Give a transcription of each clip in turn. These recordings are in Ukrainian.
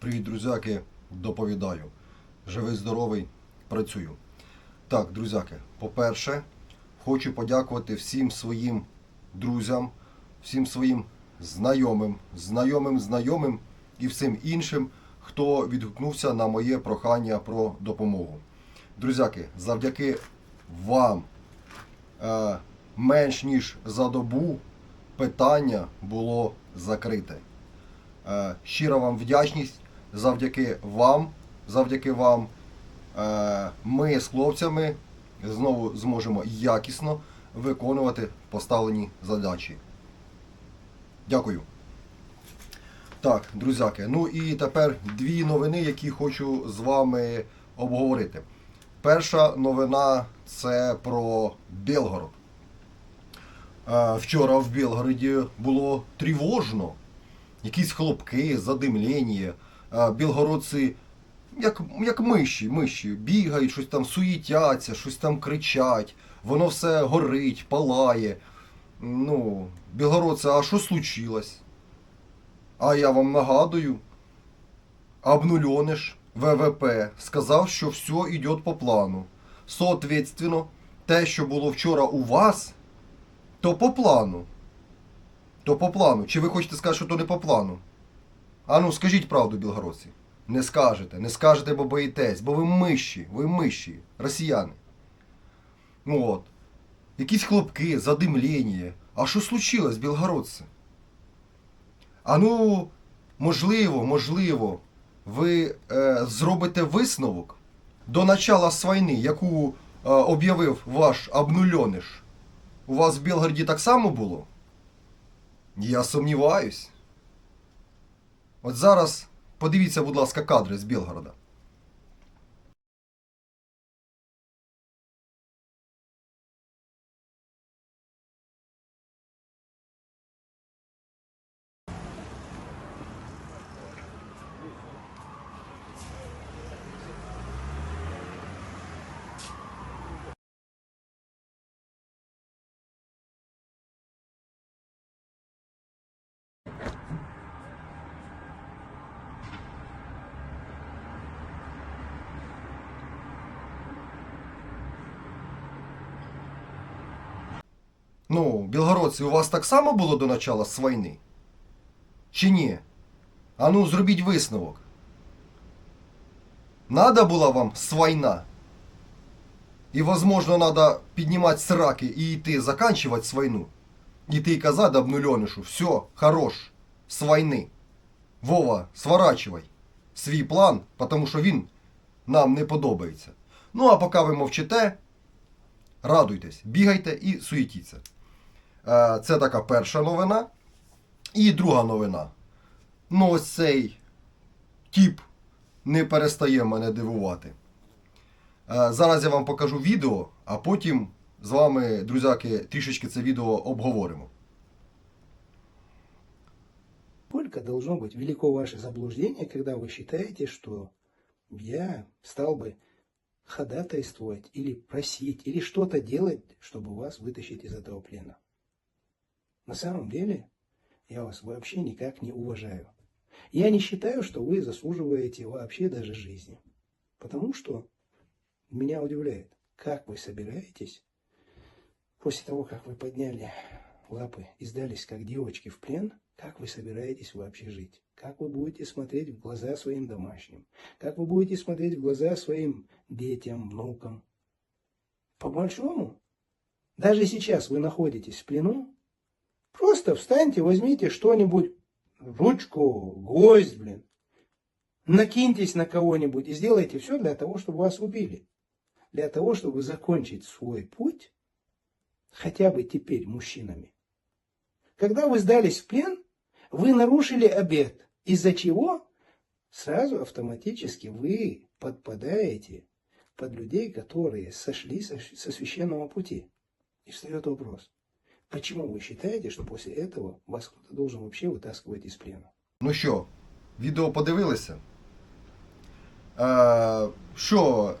Привіт, друзяки, доповідаю. Живий, здоровий, працюю. Так, друзяки, по-перше, хочу подякувати всім своїм друзям, всім своїм знайомим, знайомим, знайомим і всім іншим, хто відгукнувся на моє прохання про допомогу. Друзяки, завдяки вам е, менш ніж за добу питання було закрите. Е, щира вам вдячність. Завдяки вам, завдяки вам, е, ми з хлопцями знову зможемо якісно виконувати поставлені задачі. Дякую. Так, друзяки, ну і тепер дві новини, які хочу з вами обговорити. Перша новина це про Білгород. Е, Вчора в Білгороді було тривожно. Якісь хлопки, задимлення. Е, Білгородці, як, як миші, миші, бігають, щось там суїтяться, щось там кричать, воно все горить, палає. Ну, білгородці, а що случилось? А я вам нагадую, обнулениш ВВП сказав, що все йде по плану. Соответственно, те, що було вчора у вас, то по плану. То по плану. Чи ви хочете сказати, що то не по плану? А ну, скажіть правду, білгородці. Не скажете, не скажете, бо боїтесь, бо ви миші, ви миші, росіяни. Ну от. Якісь хлопки, задимлення. А що случилось, білгородці? А ну, можливо, можливо, ви е, зробите висновок до начала з війни, яку е, об'явив ваш обнульониш. У вас в Білгороді так само було? Я сумніваюсь. От зараз подивіться, будь ласка, кадри з Білгорода. Ну, білгородці, у вас так само було до начала з війни? Чи ні? А ну, зробіть висновок. Надо була вам свайна? І, возможно, надо піднімати сраки і йти заканчивать с войну. Іти і казати обнуленишу, все, хорош, з війни. Вова, сворачивай свій план, тому що він нам не подобається. Ну, а поки ви мовчите, радуйтесь, бігайте і суетіться. Е, Це така перша новина. І друга новина. Ну, ось цей тіп не перестає мене дивувати. Е, Зараз я вам покажу відео, а потім з вами, друзяки, трішечки це відео обговоримо. Сколько должно быть велико ваше заблуждение, когда вы считаете, что я стал бы ходатайствовать или просить, или что-то делать, чтобы вас вытащить из этого плена. На самом деле, я вас вообще никак не уважаю. Я не считаю, что вы заслуживаете вообще даже жизни. Потому что меня удивляет, как вы собираетесь после того, как вы подняли лапы и сдались как девочки в плен, как вы собираетесь вообще жить? Как вы будете смотреть в глаза своим домашним? Как вы будете смотреть в глаза своим детям, внукам? По большому, даже сейчас вы находитесь в плену, просто встаньте, возьмите что-нибудь, ручку, гвоздь, блин, накиньтесь на кого-нибудь и сделайте все для того, чтобы вас убили. Для того, чтобы закончить свой путь, хотя бы теперь мужчинами. Когда вы сдались в плен, вы нарушили обет, из-за чего сразу автоматически вы подпадаете под людей, которые сошли со, священного пути. И встает вопрос, почему вы считаете, что после этого вас кто-то должен вообще вытаскивать из плена? Ну що, відео подивилися? Е, що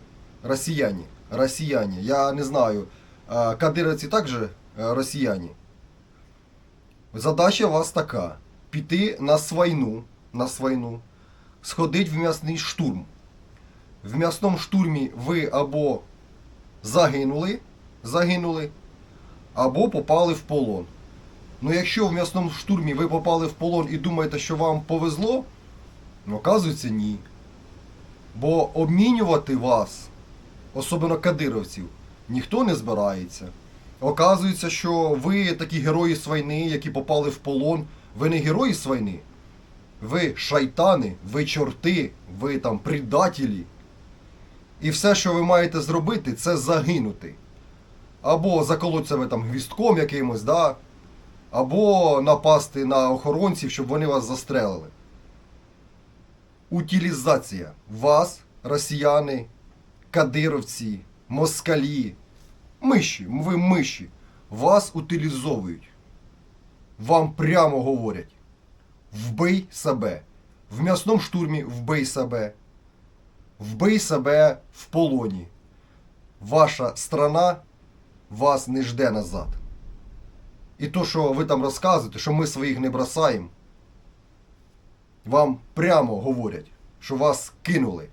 росіяни? Росіяни, я не знаю. Е, кадировці також е, росіяни. Задача у вас така: піти на свайну, на свайну, сходить в м'ясний штурм. В м'ясному штурмі ви або загинули, загинули, або попали в полон. Ну, якщо в м'ясному штурмі ви попали в полон і думаєте, що вам повезло, ну, оказується, ні. Бо обмінювати вас, особливо кадировців, ніхто не збирається. Оказується, що ви такі герої з війни, які попали в полон. Ви не герої з війни. Ви шайтани, ви чорти, ви там предателі. І все, що ви маєте зробити, це загинути. Або заколоть себе там гвістком якимось, да? або напасти на охоронців, щоб вони вас застрелили. Утилізація вас, росіяни, кадировці, москалі, миші, ви миші, вас утилізовують. Вам прямо говорять: вбий себе. В м'ясному штурмі вбий себе. Вбий себе в полоні. Ваша страна вас не жде назад. І то, що ви там розказуєте, що ми своїх не бросаємо, вам прямо говорять, що вас кинули.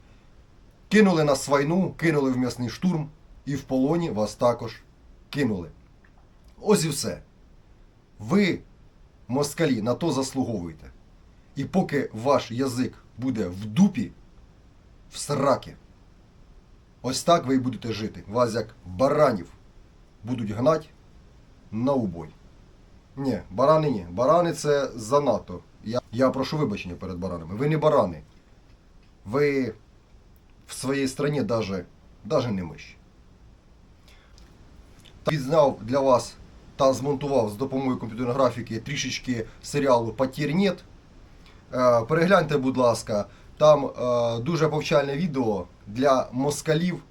Кинули нас в війну, кинули в м'ясний штурм, і в полоні вас також кинули. Ось і все. Ви, москалі, на то заслуговуєте. І поки ваш язик буде в дупі, в сраки, ось так ви і будете жити. Вас як баранів будуть гнать на убой. Ні, барани ні. Барани це занадто. Я, я прошу вибачення перед баранами. Ви не барани. Ви в своїй страні даже не миші. Відзняв для вас та змонтував з допомогою комп'ютерної графіки трішечки серіалу «Потір нет». Е, Перегляньте, будь ласка, там е, дуже повчальне відео для москалів,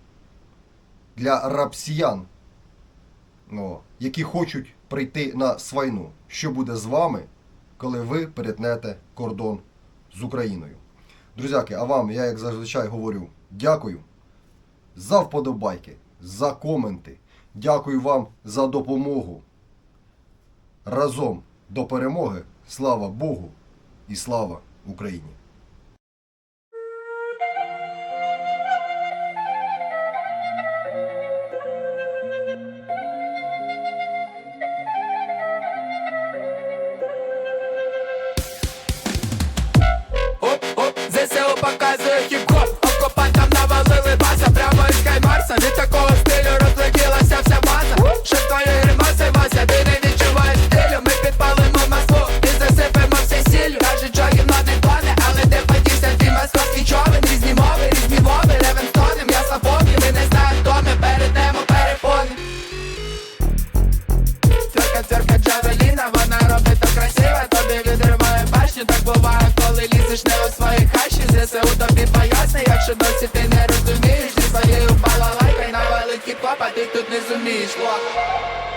для рапсіян, які хочуть прийти на свайну. Що буде з вами, коли ви перетнете кордон з Україною? Друзяки, а вам, я як зазвичай говорю, дякую за вподобайки, за коменти. Дякую вам за допомогу. Разом до перемоги. Слава Богу і слава Україні! business and me.